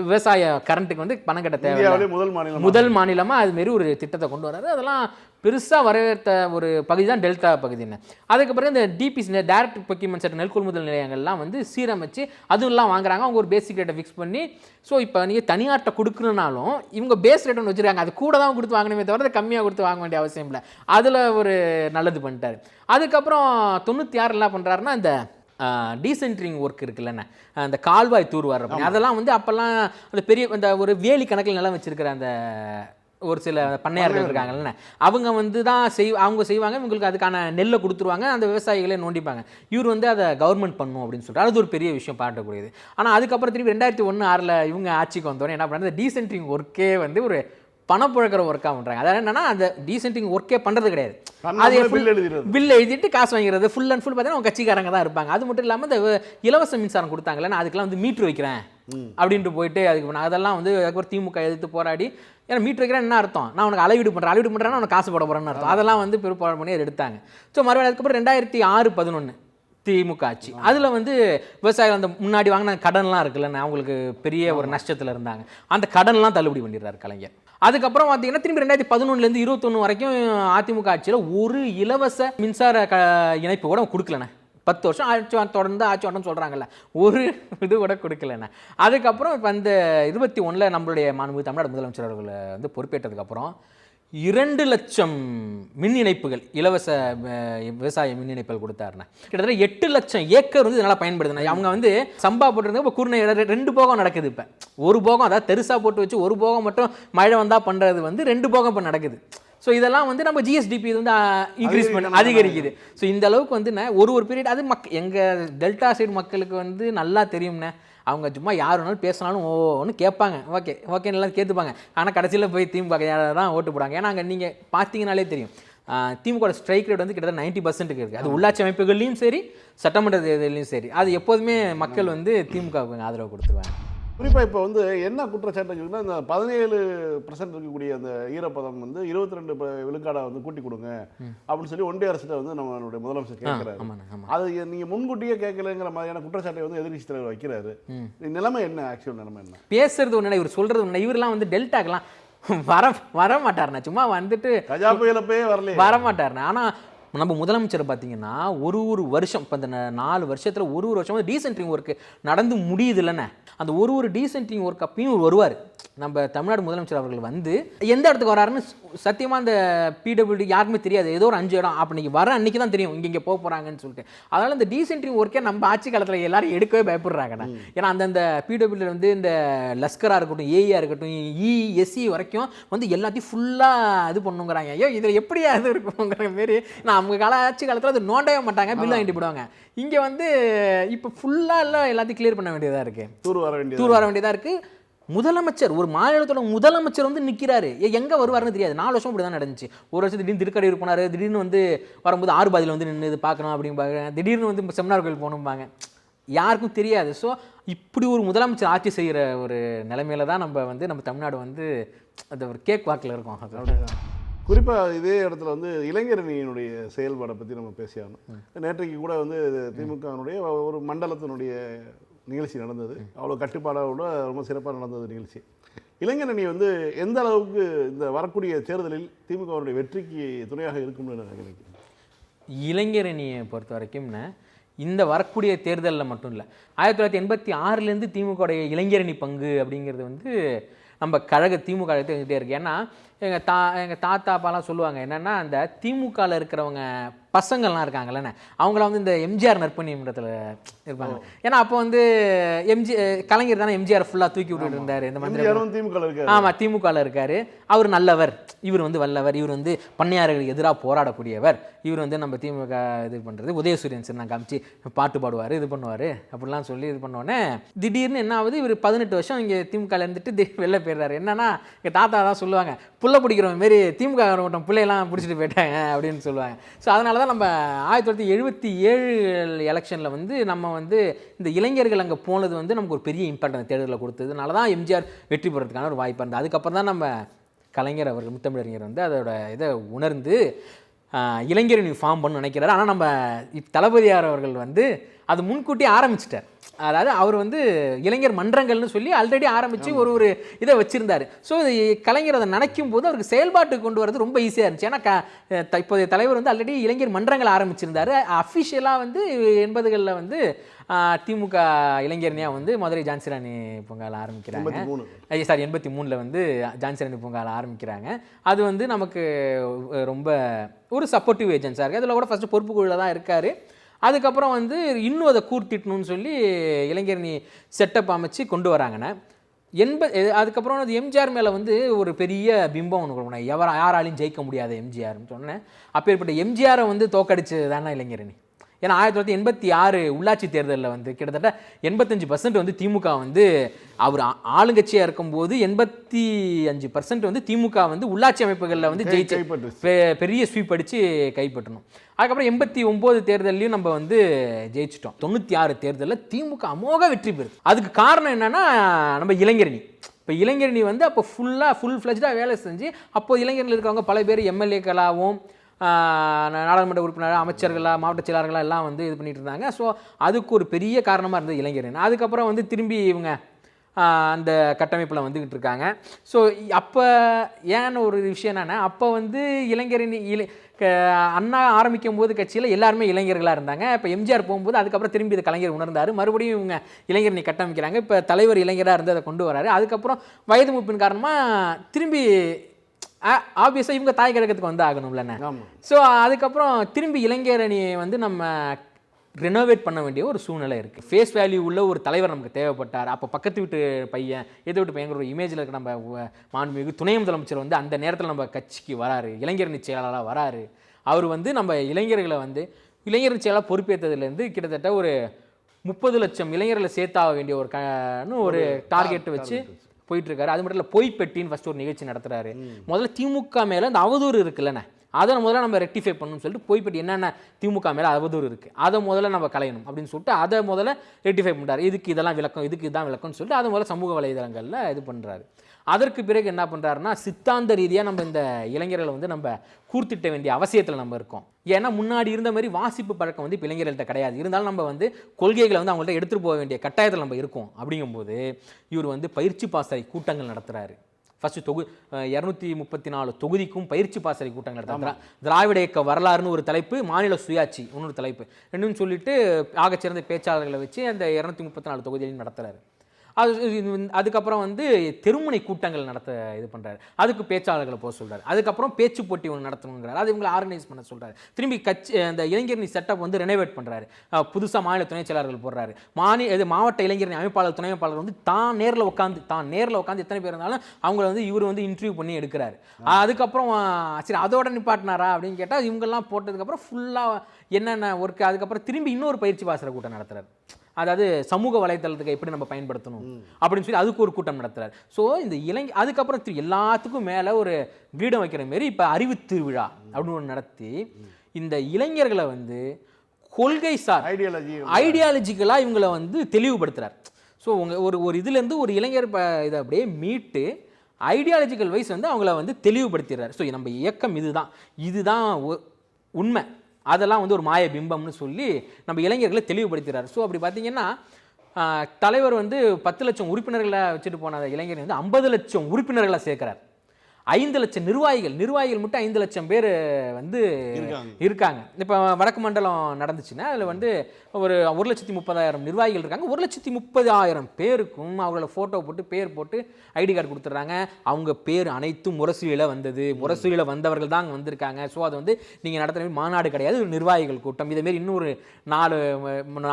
விவசாய கரண்ட்டுக்கு வந்து பணம் கட்ட இந்தியாவிலே முதல் மாநிலம்? முதல் மாநிலமாக அதுமாரி ஒரு திட்டத்தை கொண்டு வராரு. அதெல்லாம் பெருசாக வரவேற்ற ஒரு பகுதி தான் டெல்டா பகுதின்னு அதுக்கு பிறகு இந்த டிபிஸ் டேரக்ட் பொக்கிமெண்ட் செட் நெல் கொள்முதல் நிலையங்கள்லாம் வந்து சீரமைச்சு அதுவெல்லாம் வாங்குறாங்க. அவங்க ஒரு பேசிக் ரேட்டை ஃபிக்ஸ் பண்ணி ஸோ இப்போ நீங்கள் தனியார்ட்ட கொடுக்கணுனாலும் இவங்க பேஸ் ரேட் ஒன்று வச்சுருக்காங்க. அது கூட தான் கொடுத்து வாங்கணுமே தவிர கம்மியாக கொடுத்து வாங்க வேண்டிய அவசியம் இல்லை. அதில் ஒரு நல்லது பண்ணிட்டாரு. அதுக்கப்புறம் தொண்ணூற்றி ஆறு என்ன பண்ணுறாருன்னா இந்த டீசென்ட்ரிங் ஒர்க் இருக்குல்லண்ணே அந்த கால்வாய் தூர் வர்ற அதெல்லாம் வந்து அப்போல்லாம் அந்த பெரிய அந்த ஒரு வேலி கணக்கில் நிலம் வச்சிருக்கிற அந்த ஒரு சில பண்ணையார்கள் இருக்காங்கல்ல. அவங்க வந்து தான் செய் அவங்க செய்வாங்க இவங்களுக்கு அதுக்கான நெல்லை கொடுத்துருவாங்க அந்த விவசாயிகளே நோண்டிப்பாங்க. இவர் வந்து அதை கவர்மெண்ட் பண்ணும் அப்படின்னு சொல்லிட்டு அது ஒரு பெரிய விஷயம் பாட்டக்கூடியது ஆனால் அதுக்கப்புறம் திருப்பி ரெண்டாயிரத்தி ஒன்று ஆறில் இவங்க ஆட்சிக்கு வந்தோடனே என்ன பண்ணுறது டீசென்ட்ரிங் ஒர்க்கே வந்து ஒரு பணப்புழக்கிற ஒர்க்காக பண்ணுறாங்க அதாவது என்னன்னா அந்த டீசென்ட்ரிங் ஒர்க்கே பண்ணுறது கிடையாது. bill எழுதிடுறது. பில் எழுதிட்டு காசு வாங்கிறது ஃபுல் அண்ட் ஃபுல் பார்த்தீங்கன்னா அவங்க கட்சிக்காரங்க தான் இருப்பாங்க. அது மட்டும் இல்லாமல் இந்த இலவச மின்சாரம் கொடுத்தாங்கல்ல நான் அதுக்கெல்லாம் வந்து மீட்ரு வைக்கிறேன் அப்படின்ட்டு போயிட்டு அதுக்கு நான் அதெல்லாம் வந்து அதுக்கப்புறம் திமுக எதிர்த்து போராடி ஏன்னா மீட்ரு வைக்கிறேன் என்ன அர்த்தம்? நான் உனக்கு அளவீடு பண்ணுறேன் அளவீடு பண்ணுறேன்னா உனக்கு காசு போட போகிறேன்னு அர்த்தம். அதெல்லாம் வந்து பெரும் பண்ணி அதை எடுத்தாங்க. ஸோ மறுபடியும் அதுக்கப்புறம் ரெண்டாயிரத்தி ஆறு பதினொன்று திமுக ஆட்சி. அதில் வந்து விவசாயிகள் அந்த முன்னாடி வாங்கின கடன்லாம் இருக்குல்ல அவங்களுக்கு பெரிய ஒரு நஷ்டத்தில் இருந்தாங்க. அந்த கடன்லாம் தள்ளுபடி பண்ணிடுறாரு கலைஞர். அதுக்கப்புறம் பார்த்தீங்கன்னா திரும்பி ரெண்டாயிரத்தி பதினொன்றுலேருந்து இருபத்தொன்று வரைக்கும் அதிமுக ஆட்சியில் ஒரு இலவச மின்சார க இணைப்பு கூட கொடுக்கலண்ணே. பத்து வருஷம் ஆட்சி தொடர்ந்து ஆட்சி வரணும்னு சொல்கிறாங்கல்ல ஒரு இது கூட கொடுக்கலண்ணே. அதுக்கப்புறம் இப்போ இந்த இருபத்தி ஒன்றில் நம்மளுடைய மாண்பு தமிழ்நாடு முதலமைச்சர் அவர்கள் வந்து பொறுப்பேற்றதுக்கப்புறம் இரண்டு லட்சம் மின் இணைப்புகள் இலவச விவசாய மின் இணைப்புகள் கொடுத்தாருண்ணே. கிட்டத்தட்ட எட்டு லட்சம் ஏக்கர் வந்து இதனால் பயன்படுதுண்ணே. அவங்க வந்து சம்பா போட்டிருந்தாங்க இப்போ கூர்ணை ரெண்டு போகம் நடக்குது இப்போ. ஒரு போகம் அதாவது தெருசா போட்டு வச்சு ஒரு போகம் மட்டும் மழை வந்தால் பண்ணுறது வந்து ரெண்டு போகம் இப்போ நடக்குது. ஸோ இதெல்லாம் வந்து நம்ம ஜிஎஸ்டிபி வந்து இன்க்ரீஸ் பண்ண அதிகரிக்குது. ஸோ இந்த அளவுக்கு வந்து நான் ஒரு ஒரு பீரியட் அது மக் எங்கள் டெல்டா சைடு மக்களுக்கு வந்து நல்லா தெரியும்ண்ணே. அவங்க சும்மா யார் வேணாலும் பேசினாலும் ஓ ஒன்று கேட்பாங்க. ஓகே ஓகே நல்லா கேட்டுப்பாங்க. ஆனால் கடைசியில் போய் திமுக தான் ஓட்டு போடுவாங்க ஏன்னா அங்கே நீங்கள் பார்த்தீங்கனாலே தெரியும். திமுக ஸ்ட்ரைக் ரேட் வந்து கிட்டத்தட்ட நைன்ட்டி பர்சன்ட்டுக்கு இருக்குது அது உள்ளாட்சி அமைப்புகள்லையும் சரி சட்டமன்ற தேர்தலையும் சரி. அது எப்போதுமே மக்கள் வந்து திமுகவுக்கு ஆதரவு கொடுத்துருவாங்க. குறிப்பாக இப்போ வந்து என்ன குற்றச்சாட்டு இருக்குன்னா இந்த பதினேழு பர்சன்ட் இருக்கக்கூடிய அந்த ஈரப்பதம் வந்து இருபத்தி ரெண்டு விழுக்காடை வந்து கூட்டி கொடுங்க அப்படின்னு சொல்லி ஒன்றிய அரசிட்ட வந்து நம்மளுடைய முதலமைச்சர் கேட்குறாரு அது நீங்கள் முன்கூட்டியே கேட்கலங்கிற மாதிரியான குற்றச்சாட்டை வந்து எதிர்க்கட்சி தலைவர் வைக்கிறாரு. நிலைமை என்ன? ஆக்சுவல் நிலைமை என்ன? பேசுறது ஒன்று இவர் சொல்கிறது ஒன்று இவரெல்லாம் வந்து டெல்டாக்கெல்லாம் வர வர மாட்டாருண்ணே சும்மா வந்துட்டு கஜா புயலப்பே வரலையே. வரமாட்டாருண்ணே. ஆனால் நம்ம முதலமைச்சர் பார்த்தீங்கன்னா ஒரு ஒரு வருஷம் இப்போ இந்த ந- நாலு வருஷத்தில் ஒரு ஒரு வருஷம் வந்து டீசென்ட்ரிங் ஒர்க் நடந்து முடியுது இல்லைண்ணே. அந்த ஒரு ஒரு டீசென்ட்ரிங் ஒர்க் அப்பயும் வருவார். நம்ம தமிழ்நாடு முதலமைச்சர் அவர்கள் வந்து எந்த இடத்துக்கு வராருன்னு சத்தியமாக அந்த பிடபிள்யூடி யாருக்குமே தெரியாது. ஏதோ ஒரு அஞ்சு இடம். அப்போ நீங்கள் வர அன்னைக்கு தான் தெரியும். இங்கே இங்கே போக போகிறாங்கன்னு சொல்லிட்டு. அதனால் இந்த டீசென்ட்ரிங் ஒர்க்கே நம்ம ஆட்சி காலத்தில் எல்லாரும் எடுக்கவே பயப்படுறாங்கண்ணா. ஏன்னா அந்தந்த பிடபிள்யூ வந்து இந்த லஸ்கராக இருக்கட்டும் ஏஇயாக இருக்கட்டும் இ எஸ்சி வரைக்கும் வந்து எல்லாத்தையும் ஃபுல்லாக இது பண்ணுங்கிறாங்க. ஐயோ இதில் எப்படியா இது இருக்குங்கிற மாரி. நான் அவங்க கால ஆட்சி காலத்தில் அது நோண்டவே மாட்டாங்க பில் வாங்கிட்டு போடுவாங்க இங்கே வந்து இப்போ ஃபுல்லாக எல்லாம் எல்லாத்தையும் கிளியர் பண்ண வேண்டியதாக இருக்குது தூர் வர வேண்டியது தூர் வர வேண்டியதாக இருக்குது முதலமைச்சர் ஒரு மாநிலத்தோட முதலமைச்சர் வந்து நிற்கிறாரு எங்கே வருவாருன்னு தெரியாது. நாலு வருஷம் இப்படி தான் நடந்துச்சு. ஒரு வருஷம் திடீர்னு திருக்கடையூர் போனார். திடீர்னு வந்து வரும்போது ஆறு பாதியில் வந்து நின்று இது பார்க்கணும் அப்படிம்பாங்க. திடீர்னு வந்து செமினார் கோயில் போகணும்பாங்க. யாருக்கும் தெரியாது. ஸோ இப்படி ஒரு முதலமைச்சர் ஆட்சி செய்கிற ஒரு நிலைமையில தான் நம்ம வந்து நம்ம தமிழ்நாடு வந்து அந்த ஒரு கேக் வாக்கில் இருக்கோம். அது குறிப்பாக இதே இடத்துல வந்து இளைஞரணியினுடைய செயல்பாடை பற்றி நம்ம பேசியாகணும். நேற்றைக்கு கூட வந்து திமுகவினுடைய ஒரு மண்டலத்தினுடைய நிகழ்ச்சி நடந்தது. அவ்வளோ கட்டுப்பாடோட ரொம்ப சிறப்பாக நடந்தது நிகழ்ச்சி. இளைஞரணி வந்து எந்த அளவுக்கு இந்த வரக்கூடிய தேர்தலில் திமுகவினுடைய வெற்றிக்கு துணையாக இருக்கும்னு நான் நினைக்கிறேன்? இளைஞரணியை பொறுத்த வரைக்கும்னா இந்த வரக்கூடிய தேர்தலில் மட்டும் இல்லை ஆயிரத்தி தொள்ளாயிரத்தி எண்பத்தி ஆறுலேருந்து திமுகவுடைய இளைஞரணி பங்கு அப்படிங்கிறது வந்து நம்ம கழக திமுக தெரிஞ்சுட்டே இருக்கு. ஏன்னா எங்கள் தா எங்கள் தாத்தா அப்பாலாம் சொல்லுவாங்க என்னென்னா அந்த திமுகவில் இருக்கிறவங்க பசங்கள்லாம் இருக்காங்கல்லண்ணே அவங்கள வந்து இந்த எம்ஜிஆர் நற்பணி மன்றத்தில் இருப்பாங்க. ஏன்னா அப்போ வந்து எம்ஜி கலைஞர் தானே எம்ஜிஆர் ஃபுல்லாக தூக்கி விட்டுட்டு இருந்தார் இந்த எம்ஜிஆரும் திமுக இருக்காரு. ஆமாம் திமுகவில் இருக்காரு. அவர் நல்லவர். இவர் வந்து வல்லவர். இவர் வந்து பண்ணையார்களுக்கு எதிராக போராடக்கூடியவர். இவர் வந்து நம்ம திமுக இது பண்ணுறது உதயசூரியன் சார் நான் காமிச்சு பாட்டு பாடுவார் இது பண்ணுவார் அப்படிலாம் சொல்லி இது பண்ணோடனே திடீர்னு என்ன ஆகுது? இவர் பதினெட்டு வருஷம் இங்கே திமுகவில் இருந்துட்டு வெளில போயிடுறாரு. என்னன்னா எங்கள் தாத்தா தான் சொல்லுவாங்க புள்ள பிடிக்கிறவங்க மாரி திமுக மட்டும் பிள்ளையெல்லாம் பிடிச்சிட்டு போயிட்டாங்க அப்படின்னு சொல்லுவாங்க. ஸோ அதனால தான் நம்ம ஆயிரத்தி தொள்ளாயிரத்தி எழுபத்தி ஏழு எலெக்ஷனில் வந்து நம்ம வந்து இந்த இளைஞர்கள் அங்கே போனது வந்து நமக்கு ஒரு பெரிய இம்பாக்ட் அந்த தேர்தலில் கொடுத்ததுனால தான் எம்ஜிஆர் வெற்றி பெறதுக்கான ஒரு வாய்ப்பு இருந்தது. அதுக்கப்புறம் தான் நம்ம கலைஞர் அவர்கள் முத்தமிழறிஞர் வந்து அதோட இதை உணர்ந்து இளைஞர் இளைஞரணி ஃபார்ம் பண்ணு நினைக்கிறாரு. ஆனால் நம்ம தளபதியார் அவர்கள் வந்து அது முன்கூட்டி ஆரம்பிச்சிட்டார். அதாவது அவர் வந்து இளைஞர் மன்றங்கள்னு சொல்லி ஆல்ரெடி ஆரம்பித்து ஒரு ஒரு இதை வச்சுருந்தார். ஸோ கலைஞர் அதை நினைக்கும் போது அவருக்கு செயல்பாட்டுக்கு கொண்டு வரது ரொம்ப ஈஸியாக இருந்துச்சு. ஏன்னா க இப்போதைய தலைவர் வந்து ஆல்ரெடி இளைஞர் மன்றங்கள் ஆரம்பிச்சிருந்தாரு. அஃபிஷியலாக வந்து எண்பதுகளில் வந்து திமுக இளைஞரணியாக வந்து மதுரை ஜான்சிராணி பொங்கல் ஆரம்பிக்கிறாங்க. ஐயா சாரி எண்பத்தி மூணில் வந்து ஜான்சரணி பூங்காவில் ஆரம்பிக்கிறாங்க. அது வந்து நமக்கு ரொம்ப ஒரு சப்போர்ட்டிவ் ஏஜென்ஸாக இருக்குது அதில் கூட ஃபஸ்ட்டு பொறுப்பு குழுவில் தான் இருக்கார். அதுக்கப்புறம் வந்து இன்னும் அதை கூர்த்திட்டணும்னு சொல்லி இளைஞரணி செட்டப் அமைச்சு கொண்டு வராங்கண்ணே. எண்ப அதுக்கப்புறம் அது எம்ஜிஆர் மேலே வந்து ஒரு பெரிய பிம்பம் ஒன்று கொடுக்கணும். எவரா யாராலையும் ஜெயிக்க முடியாது எம்ஜிஆர்னு சொன்னேன். அப்பேற்பட்ட எம்ஜிஆரை வந்து தோக்கடிச்சது தானே இளைஞரணி ஏன்னா ஆயிரத்தி தொள்ளாயிரத்தி எண்பத்தி ஆறு உள்ளாட்சி தேர்தலில் வந்து கிட்டத்தட்ட எண்பத்தஞ்சு பர்சன்ட் வந்து திமுக வந்து அவர் ஆளுங்கட்சியாக இருக்கும்போது எண்பத்தி அஞ்சு பர்சன்ட் வந்து திமுக வந்து உள்ளாட்சி அமைப்புகளில் வந்து ஜெயிச்சு பெரிய ஸ்வீப் அடித்து கைப்பற்றணும். அதுக்கப்புறம் எண்பத்தி ஒம்பது தேர்தல்லையும் நம்ம வந்து ஜெயிச்சிட்டோம். தொண்ணூற்றி ஆறு தேர்தலில் திமுக அமோக வெற்றி பெறுது. அதுக்கு காரணம் என்னன்னா நம்ம இளைஞரணி. இப்போ இளைஞரணி வந்து அப்போ ஃபுல்லாக ஃபுல் ஃப்ளஜ்டாக வேலை செஞ்சு அப்போ இளைஞர்கள் இருக்கவங்க பல பேர் எம்எல்ஏக்களாகவும் நாடாளுமன்ற உறுப்பினர் அமைச்சர்களா மாவட்ட செயலாளர்களாக எல்லாம் வந்து இது பண்ணிட்டு இருந்தாங்க. ஸோ அதுக்கு ஒரு பெரிய காரணமாக இருந்தது இளைஞரணி அதுக்கப்புறம் வந்து திரும்பி இவங்க அந்த கட்டமைப்பில் வந்துக்கிட்டு இருக்காங்க. ஸோ அப்போ ஏன்னு ஒரு விஷயம் என்னென்னா அப்போ வந்து இளைஞரின் இளை க- அண்ணா ஆரம்பிக்கும் போது கட்சியில் எல்லாருமே இளைஞர்களாக இருந்தாங்க. இப்போ எம்ஜிஆர் போகும்போது அதுக்கப்புறம் திரும்பி இது கலைஞர் உணர்ந்தார். மறுபடியும் இவங்க இளைஞரணி கட்டமைக்கிறாங்க. இப்போ தலைவர் இளைஞராக இருந்து அதை கொண்டு வராரு. அதுக்கப்புறம் வயது மூப்பின் காரணமாக திரும்பி ஆப்வியஸாக இவங்க தாய் கழகத்துக்கு வந்து ஆகணும்லண்ணே ஸோ அதுக்கப்புறம் திரும்பி இளைஞரணியை வந்து நம்ம ரெனோவேட் பண்ண வேண்டிய ஒரு சூழ்நிலை இருக்குது ஃபேஸ் வேல்யூ உள்ள ஒரு தலைவர் நமக்கு தேவைப்பட்டார். அப்போ பக்கத்து வீட்டு பையன் எதிர் வீட்டு பையங்கிற ஒரு இமேஜில் இருக்க நம்ம மாண்புமிகு துணை முதலமைச்சர் வந்து அந்த நேரத்தில் நம்ம கட்சிக்கு வராரு. இளைஞரணி செயலாளராக வராரு. அவர் வந்து நம்ம இளைஞர்களை வந்து இளைஞரணி செயலாளர் பொறுப்பேற்றதுலேருந்து கிட்டத்தட்ட ஒரு முப்பது லட்சம் இளைஞர்களை சேர்த்தாக வேண்டிய ஒரு கன்னு ஒரு டார்கெட் வச்சு. போயிட்டு இருக்காரு அது மட்டும் இல்லை பொய் பெட்டின்னு ஃபர்ஸ்ட் ஒரு நிகழ்ச்சி நடத்துறாரு. முதல்ல திமுக மேல அந்த அவதூறு இருக்குல்லண்ணே. அதை முதல்ல நம்ம ரெக்டிஃபை பண்ணணும்னு சொல்லிட்டு பொய் பெட்டி என்னென்ன திமுக மேல அவதூறு இருக்கு அதை முதல்ல நம்ம களையணும் அப்படின்னு சொல்லிட்டு அதை முதல்ல ரெக்டிஃபை பண்றாரு இதுக்கு இதெல்லாம் விளக்கம் இதுக்கு இதான் விளக்கம்னு சொல்லிட்டு அதை முதல்ல சமூக வலைதளங்கள்ல இது பண்றாரு. அதற்கு பிறகு என்ன பண்றாருன்னா சித்தாந்த ரீதியா நம்ம இந்த இளைஞர்களை வந்து நம்ம கூர்த்திட்ட வேண்டிய அவசியத்துல நம்ம இருக்கோம். ஏன்னா முன்னாடி இருந்த மாதிரி வாசிப்பு பழக்கம் வந்து இப்போ இளைஞர்கள்ட்ட கிடையாது. இருந்தாலும் நம்ம வந்து கொள்கைகளை வந்து அவங்கள்ட்ட எடுத்துட்டு போக வேண்டிய கட்டாயத்தில் நம்ம இருக்கோம். அப்படிங்கும்போது இவர் வந்து பயிற்சி பாசறை கூட்டங்கள் நடத்துறாரு. ஃபர்ஸ்ட் தொகு இரநூத்தி முப்பத்தி நாலு தொகுதிக்கும் பயிற்சி பாசறை கூட்டங்கள் நடத்தாங்க திரா- திராவிட இயக்க வரலாறுன்னு ஒரு தலைப்பு மாநில சுயாட்சி இன்னொரு தலைப்பு. ரெண்டும் சொல்லிட்டு ஆகச்சிறந்த பேச்சாளர்களை வச்சு அந்த இரநூத்தி முப்பத்தி நாலு தொகுதியிலையும் நடத்துறாரு. அது இது அதுக்கப்புறம் வந்து தெருமுனை கூட்டங்கள் நடத்த இது பண்ணுறாரு அதுக்கு பேச்சாளர்களை போக சொல்கிறார் அதுக்கப்புறம் பேச்சு போட்டி ஒன்று நடத்தணுங்கிறார். அது இவங்களை ஆர்கனைஸ் பண்ண சொல்கிறார் திரும்பி கட்சி அந்த இளைஞரணி செட்டப் வந்து ரெனோவேட் பண்ணுறாரு புதுசாக மாநில துணைச் செயலாளர்கள் போடுறாரு. மாநில இது மாவட்ட இளைஞரணி அமைப்பாளர் துணை அமைப்பாளர் வந்து தான் நேரில் உட்காந்து தான் நேரில் உட்காந்து எத்தனை பேர் இருந்தாலும் அவங்கள வந்து இவர் வந்து இன்டர்வியூ பண்ணி எடுக்கிறாரு. அதுக்கப்புறம் சரி அதோட நிப்பாட்டினாரா அப்படின்னு கேட்டால் இவங்கெல்லாம் போட்டதுக்கப்புறம் ஃபுல்லாக என்னென்ன ஒர்க்கு அதுக்கப்புறம் திரும்பி இன்னொரு பயிற்சி பாசுகிற கூட்டம் நடத்துறாரு. அதாவது சமூக வலைத்தளத்துக்கு எப்படி நம்ம பயன்படுத்தணும் அப்படின்னு சொல்லி அதுக்கு ஒரு கூட்டம் நடத்துறாரு. ஸோ இந்த இளைஞ அதுக்கப்புறம் எல்லாத்துக்கும் மேலே ஒரு கிரீடம் வைக்கிற மாரி இப்போ அறிவு திருவிழா அப்படின்னு ஒன்று நடத்தி இந்த இளைஞர்களை வந்து கொள்கை சார் ஐடியாலஜி ஐடியாலஜிக்கலாக இவங்களை வந்து தெளிவுபடுத்துறார். ஸோ உங்க ஒரு ஒரு இதுலேருந்து ஒரு இளைஞர் இதை அப்படியே மீட்டு ஐடியாலஜிக்கல் வைஸ் வந்து அவங்கள வந்து தெளிவுபடுத்திடுறாரு. ஸோ நம்ம இயக்கம் இதுதான். இதுதான் உண்மை. அதெல்லாம் வந்து ஒரு மாய பிம்பம்னு சொல்லி நம்ம இளைஞர்களை தெளிவுபடுத்துகிறார் ஸோ அப்படி பார்த்தீங்கன்னா தலைவர் வந்து பத்து லட்சம் உறுப்பினர்களை வச்சுட்டு போன இளைஞர் வந்து ஐம்பது லட்சம் உறுப்பினர்களை சேர்க்கிறார். ஐந்து லட்சம் நிர்வாகிகள் நிர்வாகிகள் மட்டும் ஐந்து லட்சம் பேர் வந்து இருக்காங்க. இப்போ வடக்கு மண்டலம் நடந்துச்சுன்னா அதில் வந்து ஒரு ஒரு லட்சத்தி முப்பதாயிரம் நிர்வாகிகள் இருக்காங்க. ஒரு லட்சத்தி முப்பதாயிரம் பேருக்கும் அவங்களோட ஃபோட்டோ போட்டு பேர் போட்டு ஐடி கார்டு கொடுத்துட்றாங்க. அவங்க பேர் அனைத்தும் முரசொலியில் வந்தது. முரசொலியில் வந்தவர்கள் தான் வந்திருக்காங்க. ஸோ அது வந்து நீங்கள் நடத்துகிற மாநாடு கிடையாது. ஒரு நிர்வாகிகள் கூட்டம். இதேமாரி இன்னொரு நாலு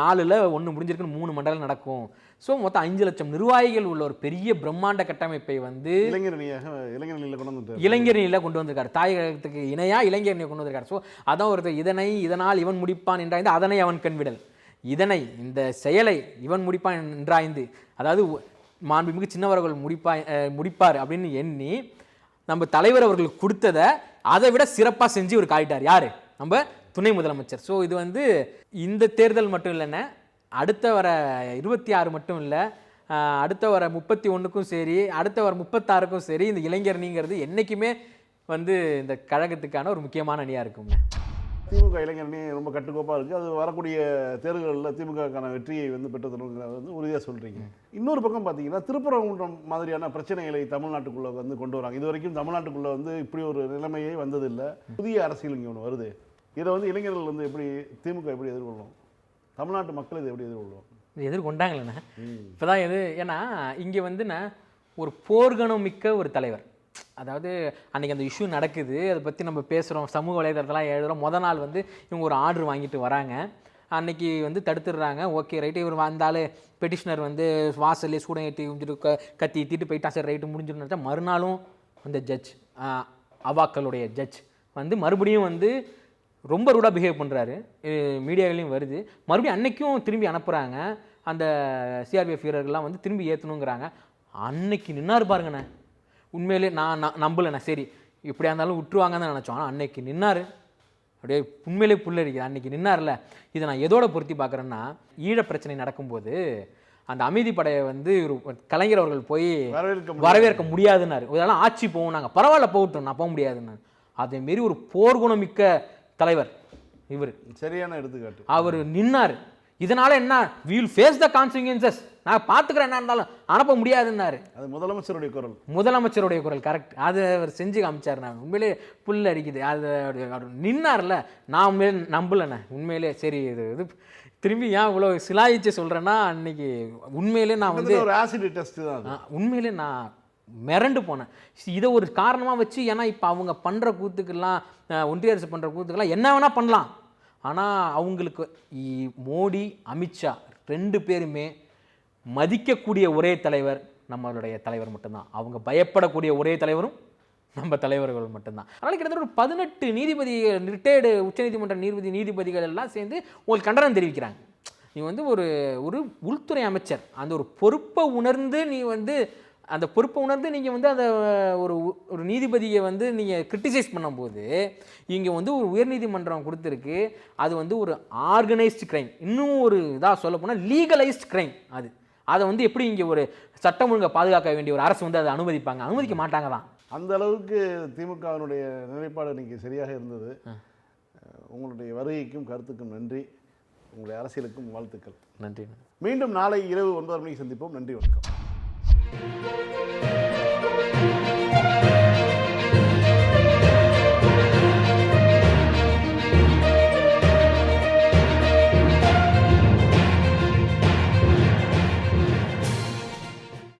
நாலுல ஒன்று முடிஞ்சிருக்குன்னு மூணு மண்டலம் நடக்கும். ஸோ மொத்தம் அஞ்சு லட்சம் நிர்வாகிகள் உள்ள ஒரு பெரிய பிரம்மாண்ட கட்டமைப்பை வந்து இளைஞரணியாக இளைஞரணியில் கொண்டு வந்துட்டார் இளைஞரணியில் கொண்டு வந்திருக்காரு. தாயகத்துக்கு இணையா இளைஞரணியை கொண்டு வந்திருக்காரு. ஸோ அதான் ஒருத்தர் இதனை இதனால் இவன் முடிப்பான் என்றாய்ந்து அதனை அவன் கண்விடல் இதனை இந்த செயலை இவன் முடிப்பான் என்றாய்ந்து அதாவது மாண்புமிகு சின்னவர்கள் முடிப்பா அஹ், முடிப்பார் அப்படின்னு எண்ணி நம்ம தலைவர் அவர்களுக்கு கொடுத்ததை அதை விட சிறப்பாக செஞ்சு இவர் காட்டிட்டார். யார்? நம்ம துணை முதலமைச்சர். ஸோ இது வந்து இந்த தேர்தல் மட்டும் இல்லைன்னா அடுத்த வர இருபத்தி ஆறு மட்டும் இல்லை அடுத்த வர முப்பத்தி ஒன்றுக்கும் சரி அடுத்த வர முப்பத்தாறுக்கும் சரி இந்த இளைஞரணிங்கிறது என்றைக்குமே வந்து இந்த கழகத்துக்கான ஒரு முக்கியமான அணியாக இருக்குங்க. திமுக இளைஞரணி ரொம்ப கட்டுக்கோப்பாக இருக்குது அது வரக்கூடிய தேர்தல்களில் திமுகக்கான வெற்றியை வந்து பெற்றுத்தருங்கிறத வந்து உறுதியாக சொல்கிறீங்க இன்னொரு பக்கம் பார்த்தீங்கன்னா திருப்பரங்குன்றம் மாதிரியான பிரச்சனைகளை தமிழ்நாட்டுக்குள்ளே வந்து கொண்டு வராங்க. இது வரைக்கும் தமிழ்நாட்டுக்குள்ளே வந்து இப்படி ஒரு நிலைமையே வந்ததில்லை. புதிய அரசியல் இங்கே ஒன்று வருது. இதை வந்து இளைஞர்கள் வந்து எப்படி திமுக எப்படி எதிர்கொள்ளும்? தமிழ்நாட்டு மக்கள் இதை எப்படி எதிர்கொள்ளும் இது எதிர்கொண்டாங்களேண்ணே. இப்போ தான் எது ஏன்னா இங்கே வந்துண்ணே ஒரு போர்க்குணம் மிக்க ஒரு தலைவர். அதாவது அன்னைக்கு அந்த இஷ்யூ நடக்குது அதை பற்றி நம்ம பேசுகிறோம் சமூக வலைதளத்தெல்லாம் எழுதுகிறோம் முத நாள் வந்து இவங்க ஒரு ஆர்டர் வாங்கிட்டு வராங்க. அன்னைக்கு வந்து தடுத்துடுறாங்க. ஓகே ரைட்டு இவர் வந்தாலும் பெட்டிஷனர் வந்து வாசல்லே சூடம் ஏற்றி க கத்தி தீட்டு போயிட்டான் சரி ரைட்டு முடிஞ்சிருந்தா மறுநாளும் அந்த ஜட்ஜ் அவாக்களுடைய ஜட்ஜ் வந்து மறுபடியும் வந்து ரொம்ப ரூடாக பிஹேவ் பண்ணுறாரு மீடியாவிலையும் வருது. மறுபடியும் அன்னைக்கும் திரும்பி அனுப்புகிறாங்க அந்த சிஆர்பிஎஃப் வீரர்கள்லாம் வந்து திரும்பி ஏற்றணுங்கிறாங்க அன்னைக்கு நின்னார் பாருங்கண்ணே. உண்மையிலே நான் நான் நம்பலைண்ணே. சரி இப்படியா இருந்தாலும் விட்டுருவாங்கன்னு தான் நினச்சோம். ஆனால் அன்னைக்கு நின்னார். அப்படியே உண்மையிலே புல்லரிக்குது அன்னைக்கு நின்னார்ல. இதை நான் எதோட பொருத்தி பார்க்குறேன்னா ஈழ பிரச்சனை நடக்கும்போது அந்த அமைதி படையை வந்து இவரு- கலைஞர் அவர்கள் போய் வரவேற்க முடியாது. வரவேற்க முடியாதுன்னாரு. இதெல்லாம் ஆட்சி போகும் நாங்கள் பரவாயில்ல போகட்டும். நான் போக முடியாதுன்னு. அதே மாரி ஒரு போர்க்குணமிக்க தலைவர் இவர். சரியான எடுத்துக்காட்டு. அவர் நின்னார். இதனால என்ன? வீல் ஃபேஸ் த கான்சிக்வன்சஸ் நான் பார்த்துக்கிறேன் என்ன இருந்தாலும் அனுப்ப முடியாதுன்னாரு. அது முதலமைச்சருடைய குரல். முதலமைச்சருடைய குரல் கரெக்ட் அது அவர் செஞ்சு காமிச்சார் நான். உண்மையிலே புல் அடிக்குது. அது அவர் நின்னார்ல நான் உண்மையிலே நம்பலண்ணே. உண்மையிலே சரி இது இது திரும்பி ஏன் இவ்வளோ சிலாயிச்சு சொல்கிறேன்னா அன்னைக்கு உண்மையிலே நான் வந்து ஒரு ஆசிட் டெஸ்ட் தான் உண்மையிலே நான் மிரண்டு போனேன். இதை ஒரு காரணமாக வச்சு ஏன்னா இப்போ அவங்க பண்ணுற கூத்துக்கெல்லாம் ஒன்றிய அரசு பண்ணுற கூத்துக்கெல்லாம் என்ன வேணால் பண்ணலாம். ஆனால் அவங்களுக்கு இ- மோடி அமித்ஷா ரெண்டு பேருமே மதிக்கக்கூடிய ஒரே தலைவர் நம்மளுடைய தலைவர் மட்டும்தான். அவங்க பயப்படக்கூடிய ஒரே தலைவரும் நம்ம தலைவர்கள் மட்டும்தான். அதனால் கிட்டத்தட்ட ஒரு பதினெட்டு நீதிபதி ரிட்டையர்டு உச்சநீதிமன்ற நீதிபதி நீதிபதிகள் எல்லாம் சேர்ந்து உங்களுக்கு கண்டனம் தெரிவிக்கிறாங்க. நீ வந்து ஒரு ஒரு உள்துறை அமைச்சர். அந்த ஒரு பொறுப்பை உணர்ந்து நீ வந்து அந்த பொறுப்பை உணர்ந்து நீங்கள் வந்து அந்த ஒரு ஒரு நீதிபதியை வந்து நீங்கள் கிரிட்டிசைஸ் பண்ணும்போது இங்கே வந்து ஒரு உயர்நீதிமன்றம் கொடுத்துருக்கு. அது வந்து ஒரு ஆர்கனைஸ்டு கிரைம் இன்னும் ஒரு இதாக சொல்ல போனால் லீகலைஸ்ட் கிரைம் அது. அதை வந்து எப்படி இங்கே ஒரு சட்டம் ஒழுங்கை பாதுகாக்க வேண்டிய ஒரு அரசு வந்து அதை அனுமதிப்பாங்க? அனுமதிக்க மாட்டாங்க தான் அந்த அளவுக்கு திமுகவினுடைய நிலைப்பாடு இன்னைக்கு சரியாக இருந்தது. உங்களுடைய வருகைக்கும் கருத்துக்கும் நன்றி. உங்களுடைய அரசியலுக்கும் வாழ்த்துக்கள். நன்றி. மீண்டும் நாளை இரவு ஒன்பது மணிக்கு சந்திப்போம். நன்றி வணக்கம். Thank you.